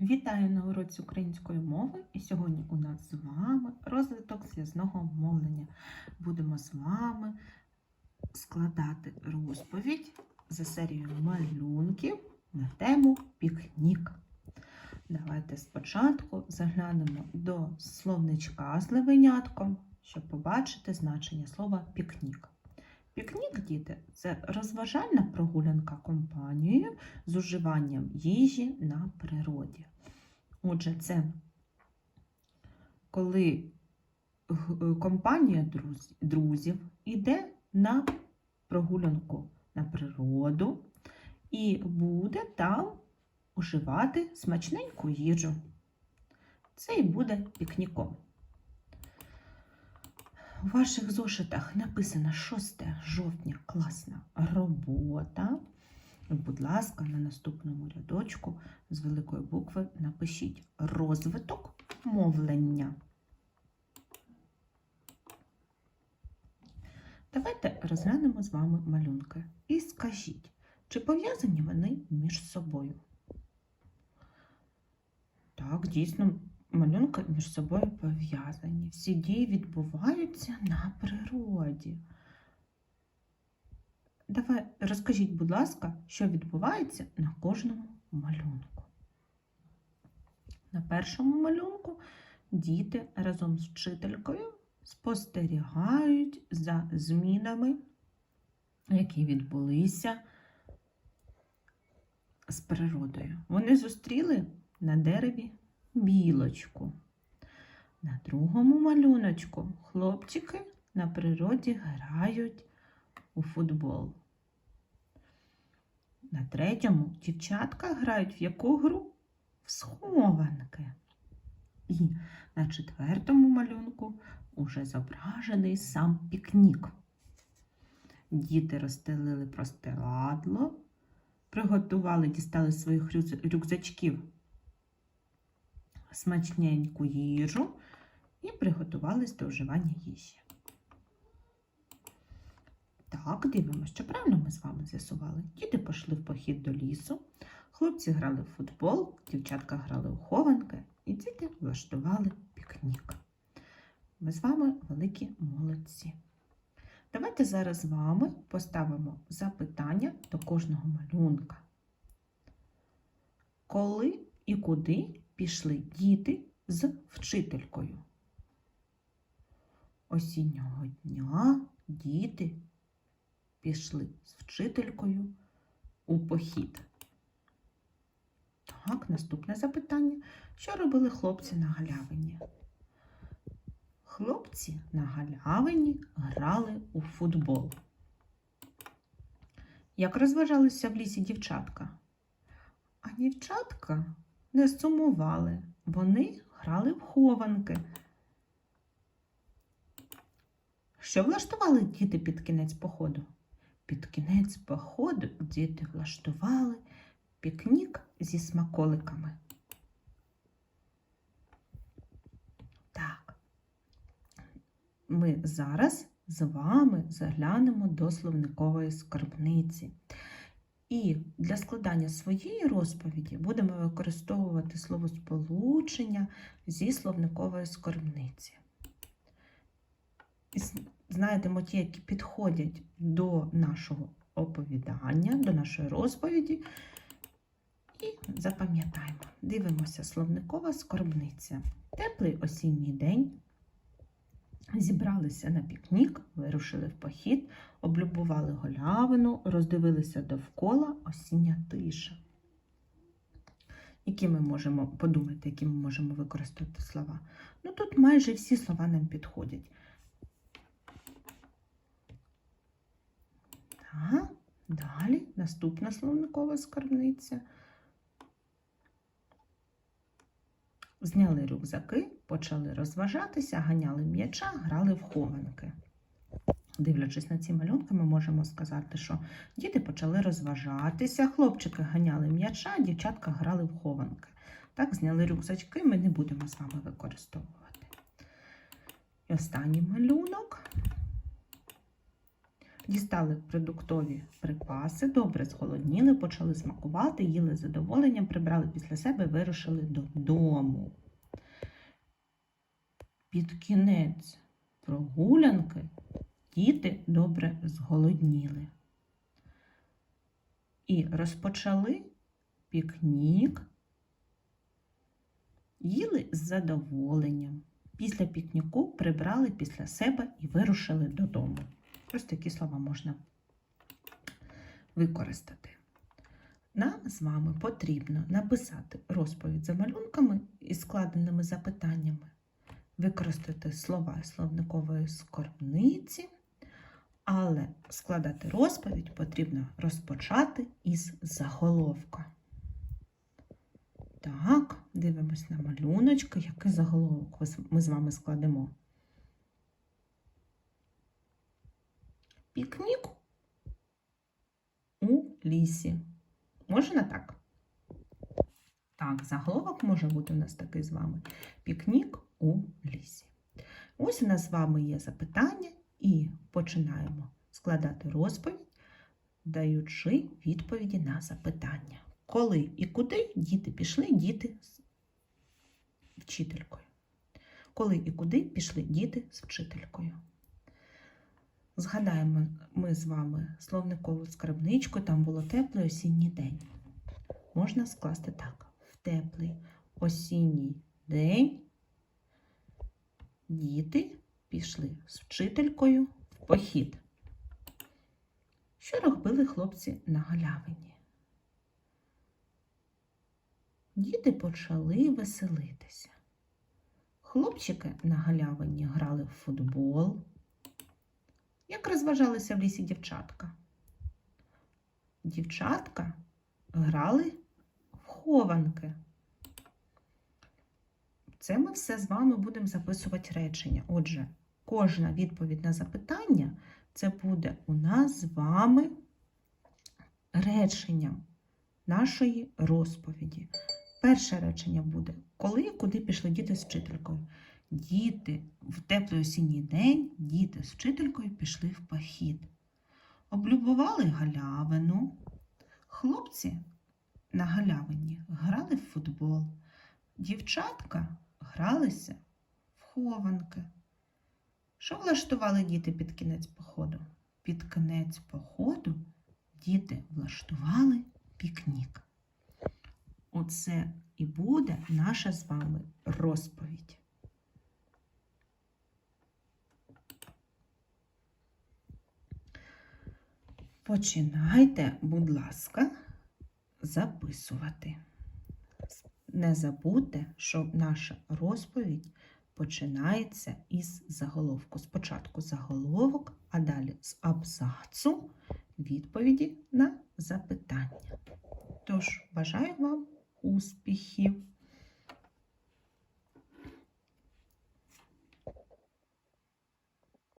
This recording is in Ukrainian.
Вітаю на уроці української мови. І сьогодні у нас з вами розвиток зв'язного мовлення. Будемо з вами складати розповідь за серією малюнків на тему пікнік. Давайте спочатку заглянемо до словничка з левенятком, щоб побачити значення слова пікнік. Пікнік, діти, це розважальна прогулянка компанією з уживанням їжі на природі. Отже, це коли компанія друз- друзів йде на прогулянку на природу і буде там уживати смачненьку їжу. Це і буде пікніком. У ваших зошитах написано 6 жовтня класна робота. Будь ласка, на наступному рядочку з великої букви напишіть розвиток мовлення. Давайте розглянемо з вами малюнки. І скажіть, чи пов'язані вони між собою? Так, дійсно, малюнки між собою пов'язані. Всі дії відбуваються на природі. Давай розкажіть, будь ласка, що відбувається на кожному малюнку. На першому малюнку діти разом з вчителькою спостерігають за змінами, які відбулися з природою. Вони зустріли на дереві білочку. На другому малюночку хлопчики на природі грають у футбол. На третьому дівчатка грають в яку гру? В схованки. І на четвертому малюнку уже зображений сам пікнік. Діти розстелили простирадло, приготували, дістали своїх рюкзачків смачненьку їжу і приготувались до вживання їжі. Так, дивимося, що правильно ми з вами з'ясували. Діти пішли в похід до лісу, хлопці грали в футбол, дівчатка грали у хованки, і діти влаштували пікнік. Ми з вами великі молодці. Давайте зараз з вами поставимо запитання до кожного малюнка. Коли і куди пішли діти з вчителькою? Осіннього дня діти пішли з вчителькою у похід. Так, наступне запитання. Що робили хлопці на галявині? Хлопці на галявині грали у футбол. Як розважалися в лісі дівчатка? А дівчатка не сумували. Вони грали в хованки. Що влаштували діти під кінець походу? Під кінець походу діти влаштували пікнік зі смаколиками. Так. Ми зараз з вами заглянемо до словникової скарбниці. І для складання своєї розповіді будемо використовувати словосполучення зі словникової скарбниці. І Знаєте, ті, які підходять до нашого оповідання, до нашої розповіді. І запам'ятаємо, дивимося словникова скарбниця. Теплий осінній день. Зібралися на пікнік, вирушили в похід, облюбували голявину, роздивилися довкола осіння тиша. Які ми можемо подумати, які ми можемо використати слова? Ну тут майже всі слова нам підходять. Так, далі наступна словникова скарбниця. Зняли рюкзаки, почали розважатися, ганяли м'яча, грали в хованки. Дивлячись на ці малюнки, ми можемо сказати, що діти почали розважатися, хлопчики ганяли м'яча, дівчатка грали в хованки. Так, зняли рюкзачки, ми не будемо з вами використовувати. І останній малюнок. Дістали продуктові припаси, добре зголодніли, почали смакувати, їли з задоволенням, прибрали після себе, вирушили додому. Під кінець прогулянки діти добре зголодніли. І розпочали пікнік, їли з задоволенням. Після пікніку прибрали після себе і вирушили додому. Ось такі слова можна використати. Нам з вами потрібно написати розповідь за малюнками і складеними запитаннями, використати слова словникової скарбниці, але складати розповідь потрібно розпочати із заголовка. Так, дивимось на малюночки, який заголовок ми з вами складемо. Пікнік у лісі. Можна так? Так, заголовок може бути у нас такий з вами. Пікнік у лісі. Ось у нас з вами є запитання, і починаємо складати розповідь, даючи відповіді на запитання. Коли і куди діти пішли діти з вчителькою? Коли і куди пішли діти з вчителькою? Згадаємо ми з вами словникову скарбничку, там було теплий осінній день. Можна скласти так: в теплий осінній день діти пішли з вчителькою в похід. Що робили хлопці на галявині? Діти почали веселитися. Хлопчики на галявині грали в футбол. Як розважалися в лісі дівчатка? Дівчатка грали в хованки. Це ми все з вами будемо записувати речення. Отже, кожна відповідь на запитання це буде у нас з вами реченням нашої розповіді. Перше речення буде: коли і куди пішли діти з вчителькою? Діти в теплий осінній день діти з вчителькою пішли в похід. Облюбували галявину. Хлопці на галявині грали в футбол. Дівчатка гралися в хованки. Що влаштували діти під кінець походу? Під кінець походу діти влаштували пікнік. Оце і буде наша з вами розповідь. Починайте, будь ласка, записувати. Не забудьте, що наша розповідь починається із заголовку. Спочатку заголовок, а далі з абзацу відповіді на запитання. Тож, бажаю вам успіхів!